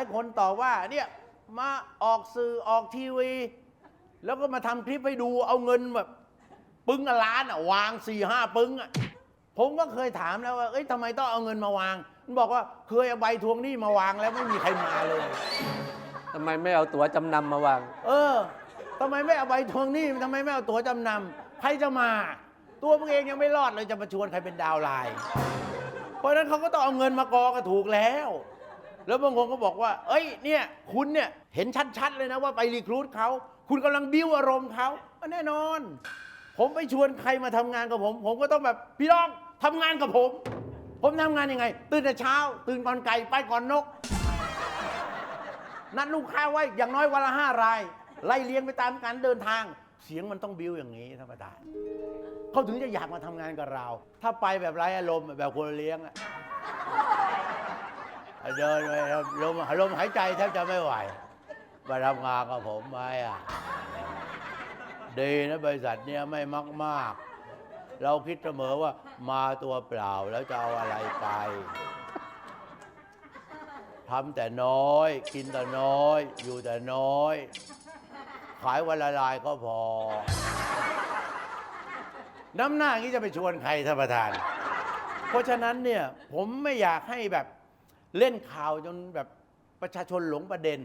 ายคนต่อว่าเนี่ยมาออกสื่อออกทีวี แล้วก็มาทำคลิปให้ดูเอาเงินแบบปึ้งละล้านอะวางสี่ห้าปึ้งอะผมก็เคยถามแล้วว่าเอ้ยทำไมต้องเอาเงินมาวาง มันบอกว่าเคยเอาใบทวงหนี้มาวางแล้วไม่มีใครมาเลย ทำไมไม่เอาตั๋วจำนำมาวาง เออทำไมไม่เอาใบทวงหนี้ทำไมไม่เอาตั๋วจำนำใครจะมา ตัวมึงเองยังไม่รอดเลยจะมาชวนใครเป็นดาวไลน์เพราะฉะนั้นเขาก็ต้องเอาเงินมากอก็ถูกแล้ว แล้วบางคนก็บอกว่า เอ้ยเนี่ยคุณเนี่ยเห็นชัดๆเลยนะว่าไปรีครูดเขาคุณกำลังบิ้วอารมณ์เขาแน่นอน ผมไปชวนใครมาทำงานกับผม ผมก็ต้องแบบพี่น้องทำงานกับผม ผมทำงานยังไง ตื่นแต่เช้า ตื่นก่อนไก่ไปก่อนนก นัดลูกค้าไว้อย่างน้อยวันละห้าราย ไล่เลี้ยงไปตามการเดินทาง เสียงมันต้องบิ้วอย่างนี้ท่านประธานเขาถึงจะอยากมาทำงานกับเรา ถ้าไปแบบไร้อารมณ์แบบคนเลี้ยงอะ เดินไปลมลมหายใจแทบจะไม่ไหวมาทำงานกับผมไหมอะ ดีนะบริษัทเนี้ยไม่มักมาก เราคิดเสมอว่ามาตัวเปล่าแล้วจะเอาอะไรไปทำแต่น้อย กินแต่น้อย อยู่แต่น้อย ขายวันละลายก็พอ น้ำหน้านี้จะไปชวนใครท่านประธาน เพราะฉะนั้นเนี่ย ผมไม่อยากให้แบบ เล่นข่าวจนแบบประชาชนหลงประเด็น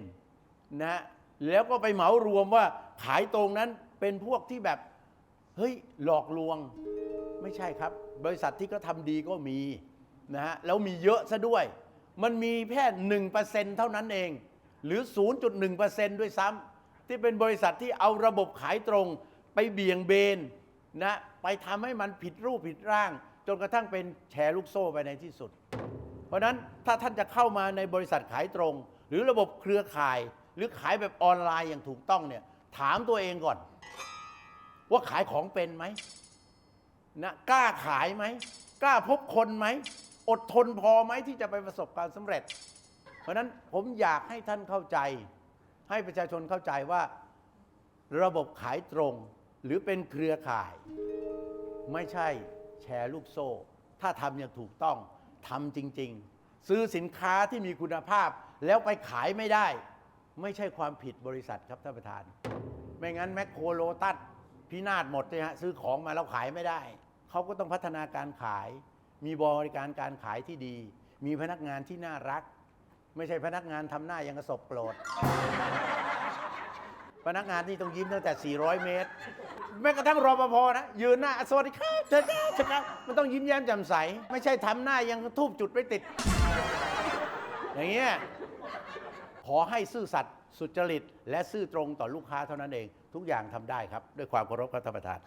นะแล้วก็ไปเหมารวมว่าขายตรงนั้นเป็นพวกที่แบบเฮ้ยหลอกลวงไม่ใช่ครับ บริษัทที่เขาทำดีก็มีนะฮะแล้วมีเยอะซะด้วย มันมีแค่หนึ่งเปอร์เซ็นเท่านั้นเอง หรือ 0.1เปอร์เซนด้วยซ้ำที่เป็นบริษัทที่เอาระบบขายตรงไปเบี่ยงเบนนะไปทำให้มันผิดรูปผิดร่าง จนกระทั่งเป็นแชร์ลูกโซ่ไปในที่สุด เพราะนั้นถ้าท่านจะเข้ามาในบริษัทขายตรง หรือระบบเครือข่าย หรือขายแบบออนไลน์อย่างถูกต้องเนี่ยถามตัวเองก่อน ว่าขายของเป็นไหมนะกล้าขายไหมกล้าพบคนไหมอดทนพอไหมที่จะไปประสบความสำเร็จ เพราะนั้นผมอยากให้ท่านเข้าใจ ให้ประชาชนเข้าใจว่า ระบบขายตรง หรือเป็นเครือข่าย ไม่ใช่แชร์ลูกโซ่ ถ้าทำอย่างถูกต้อง ทำจริง ๆ ซื้อสินค้าที่มีคุณภาพ แล้วไปขายไม่ได้ ไม่ใช่ความผิดบริษัทครับท่านประธาน ไม่งั้นแมคโครโลตัสพินาศหมดเลยฮะซื้อของมาแล้วขายไม่ได้ เขาก็ต้องพัฒนาการขาย มีบริการการขายที่ดี มีพนักงานที่น่ารัก ไม่ใช่พนักงานทำหน้ายังกระสบโปรด พนักงานที่ต้องยิ้มตั้งแต่ 400 เมตร แม้กระทั่งรปภนะ ยืนหน้า สวัสดีครับเชิญครับเชิญครับมันต้องยิ้มแย้มแจ่มใส ไม่ใช่ทำหน้ายังทูบจุดไม่ติด อย่างเงี้ยขอให้ซื่อสัตย์สุจริต และซื่อตรงต่อลูกค้าเท่านั้นเอง ทุกอย่างทำได้ครับ ด้วยความเคารพครับท่านประธาน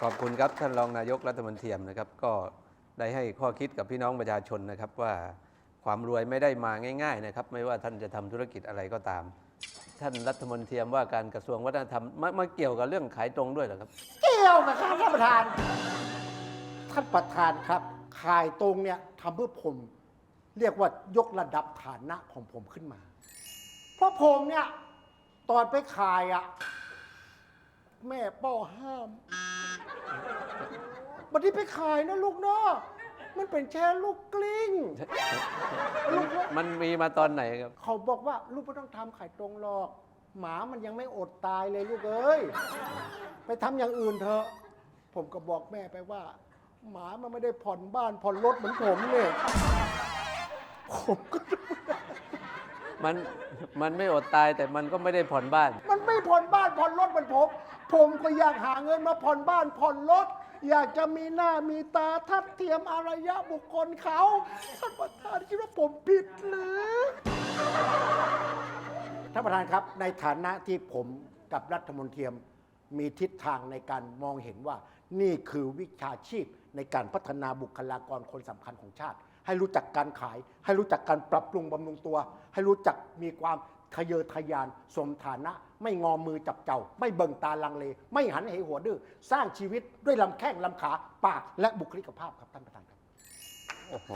ขอบคุณครับท่านรองนายกรัฐมนตรีนะครับก็ได้ให้ข้อคิดกับพี่น้องประชาชนนะครับว่า ความรวยไม่ได้มาง่ายๆนะครับ ไม่ว่าท่านจะทำธุรกิจอะไรก็ตาม ท่านรัฐมนตรีว่าการกระทรวงวัฒนธรรมมามาเกี่ยวกับเรื่องขายตรงด้วยเหรอครับ เกี่ยวนะครับท่านประธาน ท่านประธานครับ ขายตรงเนี่ยทำเพื่อผม เรียกว่ายกระดับฐานะของผมขึ้นมา เพราะผมเนี่ยตอนไปขายอะแม่ป้อห้ามบัดนี้ไปขายนะลูกเนาะ มันเป็นแชร์ลูกกลิ้ง ลูกเนาะมันมีมาตอนไหนครับ เขาบอกว่าลูกไม่ต้องทำขายตรงหรอก หมามันยังไม่อดตายเลยลูกเอ้ย ไปทำอย่างอื่นเถอะ ผมก็บอกแม่ไปว่า หมามันไม่ได้ผ่อนบ้านผ่อนรถเหมือนผมเนี่ยผมก็ มันมันไม่อดตายแต่มันก็ไม่ได้ผ่อนบ้าน มันไม่ผ่อนบ้านผ่อนรถเหมือนผม ผมก็อยากหาเงินมาผ่อนบ้านผ่อนรถ อยากจะมีหน้ามีตาทัดเทียมอารยะบุคคลเขาท่านประธานคิดว่าผมผิดหรือ ท่านประธานครับในฐานะที่ผมกับรัฐมนตรีมีทิศทางในการมองเห็นว่า นี่คือวิชาชีพในการพัฒนาบุคลากรคนสำคัญของชาติ ให้รู้จักการขาย ให้รู้จักการปรับปรุงบำรุงตัว ให้รู้จักมีความ ทะเยอทะยานสมฐานะ ไม่งอมือจับเจ้า ไม่เบิ่งตาลังเล ไม่หันเหหัวดื้อสร้างชีวิตด้วยลำแข้งลำขาปากและบุคลิกภาพครับท่านประธานครับโอ้โห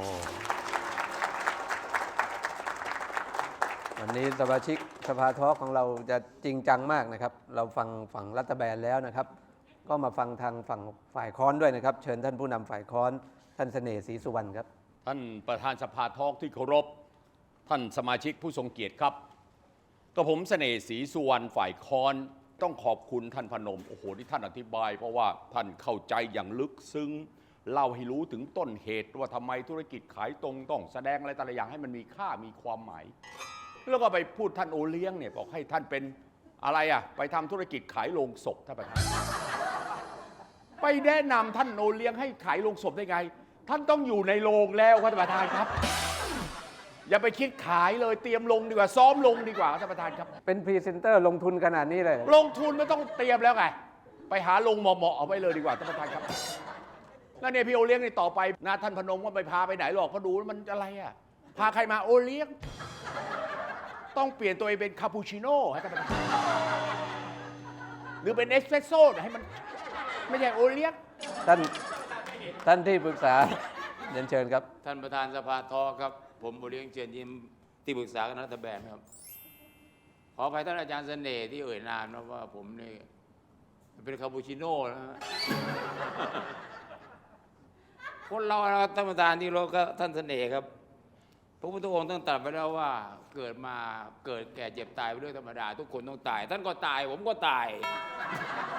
วันนี้สมาชิกสภาทอล์กของเราจะจริงจังมากนะครับ เราฟังฝั่งรัฐบาลแล้วนะครับ ก็มาฟังทางฝั่งฝ่ายค้อนด้วยนะครับ เชิญท่านผู้นำฝ่ายค้อนท่านเสน่ห์ศรีสุวรรณครับ ท่านประธานสภาทองที่เคารพ ท่านสมาชิกผู้ทรงเกียรติครับ ก็ผมเสน่ห์ศรีสุวรรณฝ่ายคอนต้องขอบคุณท่านพนม โอ้โหที่ท่านอธิบาย เพราะว่าท่านเข้าใจอย่างลึกซึ้งเล่าให้รู้ถึงต้นเหตุว่าทำไมธุรกิจขายตรงต้องแสดงอะไรแต่ละอย่างให้มันมีค่ามีความหมาย แล้วก็ไปพูดท่านโอเลี้ยงเนี่ยบอกให้ท่านเป็นอะไรอะไปทำธุรกิจขายโลงศพท่านประธาน ไปแนะนำท่านโอเลี้ยงให้ขายโลงศพได้ไง ท่านต้องอยู่ในโรงแล้วครับท่านประธานครับ อย่าไปคิดขายเลยเตรียมลงดีกว่าซ้อมลงดีกว่าท่านประธานครับ เป็นพรีเซนเตอร์ลงทุนขนาดนี้เลย ลงทุนไม่ต้องเตรียมแล้วไงไปหาลงเหมาะๆเอาไว้เลยดีกว่าท่านประธานครับแล้วเนี่ยพี่โอเลี้ยงนี่ต่อไปนะท่านพนมว่าไปพาไปไหนหรอกเขาะดูแล้วมันอะไรอะพาใครมาโอเลี้ยง ต้องเปลี่ยนตัวเองเป็นคาปูชิโน่ให้ท่านประธานหรือเป็นเอสเปรสโซ่ให้มันไม่ใช่โอเลี้ยงท่านท่านที่ปรึกษาเรียนเชิญครับ ท่านประธานสภาทอครับ ผมบุเรียงเชียนยิ้มที่ปรึกษาคณะรัฐบาลครับ ขออภัยท่านอาจารย์เสน่ห์ที่เอ่ยนามนะว่าผมนี่เป็นคาปูชิโน่นะคนเรานะครับท่านประธานที่เราก็ท่านเสน่ห์ครับพระพุทธองค์ต้องตรัสไปแล้วว่าเกิดมาเกิดแก่เจ็บตายไปด้วยธรรมดา ทุกคนต้องตาย ท่านก็ตาย ผมก็ตาย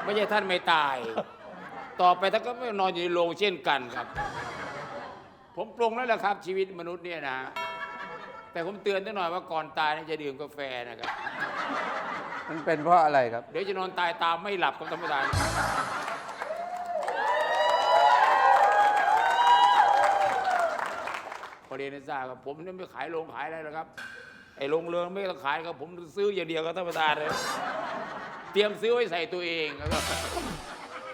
ไม่ใช่ท่านไม่ตาย ต่อไปท่านก็ไม่นอนอยู่ในโรงเช่นกันครับ ผมปรงแล้วแหละครับ ชีวิตมนุษย์เนี่ยนะ แต่ผมเตือนนิดหน่อยว่าก่อนตายเนี่ยจะดื่มกาแฟนะครับ มันเป็นเพราะอะไรครับ เดี๋ยวจะนอนตายตามไม่หลับครับท่านประธานพอเรียนให้ทราบครับผมเนี่ยไม่ขายโรงขายอะไรหรอกครับ ไอ้โรงเรือนไม่ต้องขายครับ ผมซื้ออย่างเดียวครับท่านประธานเลย เตรียมซื้อไว้ใส่ตัวเองครับ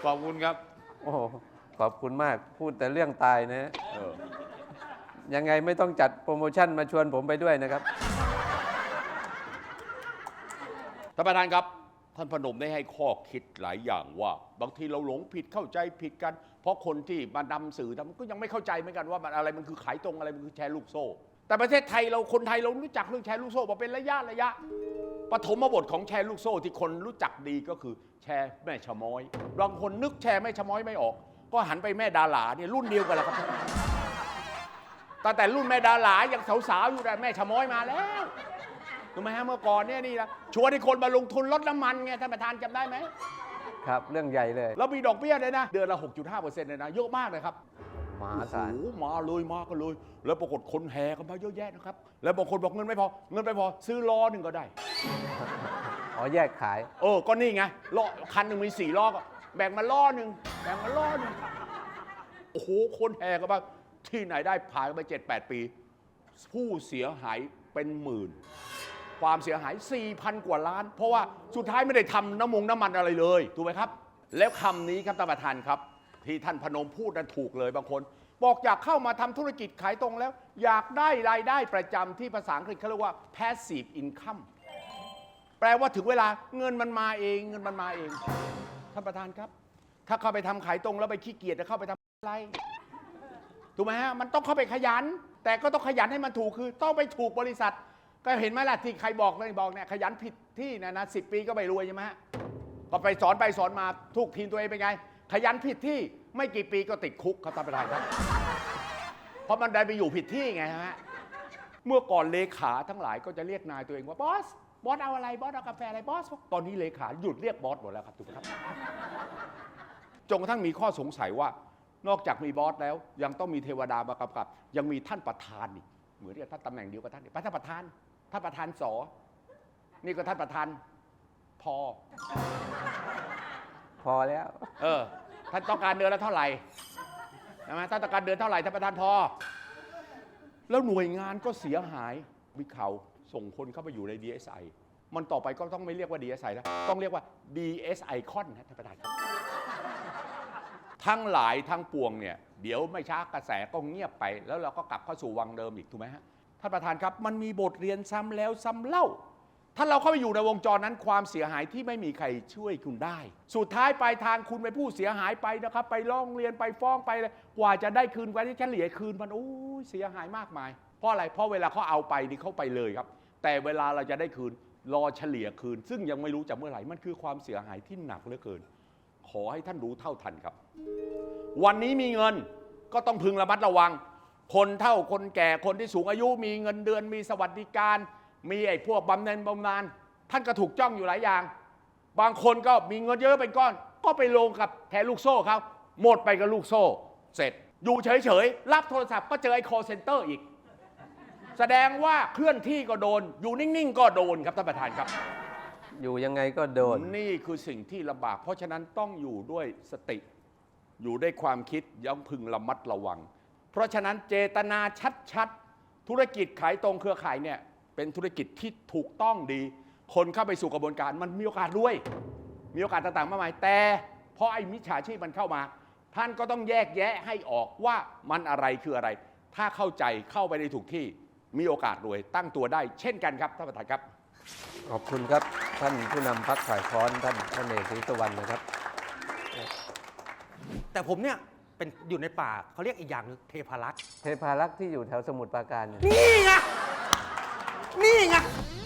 ขอบคุณครับ โอ้โห ขอบคุณมากพูดแต่เรื่องตายนะยังไงไม่ต้องจัดโปรโมชั่นมาชวนผมไปด้วยนะครับ ท่านประธานครับ ท่านพนมได้ให้ข้อคิดหลายอย่างว่า บางทีเราหลงผิดเข้าใจผิดกัน เพราะคนที่มานำสื่อทำก็ยังไม่เข้าใจเหมือนกันว่ามันอะไรมันคือขายตรงอะไรมันคือแชร์ลูกโซ่ แต่ประเทศไทยเราคนไทยเรารู้จักเรื่องแชร์ลูกโซ่มาเป็นระยะระยะปฐมบทของแชร์ลูกโซ่ที่คนรู้จักดีก็คือแชร์แม่ชะม้อย บางคนนึกแชร์แม่ชะม้อยไม่ออก ก็หันไปแม่ดาหลาเนี่ยรุ่นเดียวกันแหละครับท่านตั้งแต่รุ่นแม่ดาหลายังสาวๆอยู่แต่แม่ชะม้อยมาแล้วถูกไหมฮะเมื่อก่อนเนี่ยนี่นะชวนให้คนมาลงทุนลดน้ำมันไงท่านประธานจำได้ไหมครับ เรื่องใหญ่เลยแล้วมีดอกเบี้ยเลยนะ เดือนละ 6.5เปอร์เซ็นต์เลยนะเยอะมากเลยครับมหาศาลโอ้โหมาเลยมากันเลย แล้วปรากฏคนแห่กันมาเยอะแยะนะครับ แล้วบางคนบอกเงินไม่พอ เงินไม่พอ ซื้อล้อหนึ่งก็ได้ อ๋อแยกขาย เออ ก็นี่ไงล้อคันหนึ่งมีสี่ล้อก็ แบ่งมาล้อหนึ่งแบ่งมาล้อหนึ่งโอ้โห คนแห่กันมาที่ไหนได้ผ่านไปเจ็ดแปดปี ผู้เสียหายเป็นหมื่น ความเสียหาย 4,000 กว่าล้าน เพราะว่าสุดท้ายไม่ได้ทำน้ำมงน้ำมันอะไรเลยถูกไหมครับ แล้วคำนี้ครับท่านประธานครับ ที่ท่านพนมพูดนั้นถูกเลยบางคน บอกอยากเข้ามาทำธุรกิจขายตรงแล้ว อยากได้รายได้ประจำที่ภาษาอังกฤษเขาเรียกว่า passive income แปลว่าถึงเวลาเงินมันมาเอง เงินมันมาเอง ท่านประธานครับ ถ้าเข้าไปทำขายตรงแล้วไปขี้เกียจจะเข้าไปทำอะไรถูกไหมฮะมันต้องเข้าไปขยัน แต่ก็ต้องขยันให้มันถูกคือ ต้องไปถูกบริษัท ก็เห็นไหมล่ะที่ใครบอกเลยบอกเนี่ยขยันผิดที่นะนะสิปีก็ไม่รวยใช่ไหมฮะก็ไปสอนไปสอนมาทุกทีมตัวเองเป็นไง ขยันผิดที่ไม่กี่ปีก็ติดคุกครับท่านประธานครับ เพราะมันได้ไปอยู่ผิดที่ไงฮะเมื่อก่อนเลขาทั้งหลายก็จะเรียกนายตัวเองว่าบอส บอสเอาอะไรบอสเอากาแฟอะไรบอสตอนนี้เลขาหยุดเรียกบอสหมดแล้วครับถูกไหมครับจนกระทั่งมีข้อสงสัยว่า นอกจากมีบอสแล้ว ยังต้องมีเทวดามากำกับ ยังมีท่านประธานอีกเหมือนกับท่านตำแหน่งเดียวกับท่านนี่ท่านประธานท่านประธานสอนี่ก็ท่านประธานพอ พอแล้ว เออ ท่านต้องการเดือนละเท่าไหร่ใช่ไหมท่านต้องการเดือนเท่าไหร่ท่านประธานพอ แล้วหน่วยงานก็เสียหายมีข่าว ส่งคนเข้าไปอยู่ใน DSI มันต่อไปก็ต้องไม่เรียกว่า DSI แล้ว ต้องเรียกว่า DSI คอนนะท่านประธานครับ ทั้งหลายทั้งปวงเนี่ย เดี๋ยวไม่ช้ากระแสก็เงียบไป แล้วเราก็กลับเข้าสู่วังเดิมอีกถูกไหมฮะ ท่านประธานครับ มันมีบทเรียนซ้ำแล้วซ้ำเล่า ถ้าเราเข้าไปอยู่ในวงจรนั้นความเสียหายที่ไม่มีใครช่วยคุณได้ สุดท้ายปลายทางคุณเป็นผู้เสียหายไปนะครับ ไปร้องเรียนไปฟ้องไปเลยกว่าจะได้คืนกว่าที่เฉลี่ยคืนมันโอ้เสียหายมากมาย เพราะอะไรเพราะเวลาเขาเอาไปนี่เขาไปเลยครับ แต่เวลาเราจะได้คืนรอเฉลี่ยคืน ซึ่งยังไม่รู้จะเมื่อไหร่มันคือความเสียหายที่หนักเหลือเกิน ขอให้ท่านรู้เท่าทันครับ วันนี้มีเงินก็ต้องพึงระมัดระวัง คนเท่าคนแก่คนที่สูงอายุมีเงินเดือนมีสวัสดิการ มีไอ้พวกบำเหน็จบำนาญท่านก็ถูกจ้องอยู่หลายอย่าง บางคนก็มีเงินเยอะเป็นก้อน ก็ไปลงกับแทนลูกโซ่เขาหมดไปกับลูกโซ่ เสร็จ อยู่เฉยๆรับโทรศัพท์ก็เจอไอ้ call center อีก แสดงว่าเคลื่อนที่ก็โดน อยู่นิ่ง ๆ ก็โดนครับท่านประธานครับ อยู่ยังไงก็โดน นี่คือสิ่งที่ลำบาก เพราะฉะนั้นต้องอยู่ด้วยสติ อยู่ด้วยความคิดย่อมพึงระมัดระวัง เพราะฉะนั้นเจตนาชัด ๆ ธุรกิจขายตรงเครือข่ายเนี่ยเป็นธุรกิจที่ถูกต้องดี คนเข้าไปสู่กระบวนการมันมีโอกาสรวย มีโอกาสต่างๆมากมายแต่เพราะไอ้มิจฉาชีพมันเข้ามา ท่านก็ต้องแยกแยะให้ออกว่ามันอะไรคืออะไร ถ้าเข้าใจเข้าไปในถูกที่ มีโอกาสรวยตั้งตัวได้เช่นกันครับท่านประธานครับ ขอบคุณครับท่านผู้นำพักฝ่ายค้อนท่านท่านเอกศรีตะวันนะครับ แต่ผมเนี่ยเป็นอยู่ในป่าเขาเรียกอีกอย่างหนึงเทพารักษ์เทพารักษ์ที่อยู่แถวสมุทรปราการเนี่ยนี่ไงนี่ไง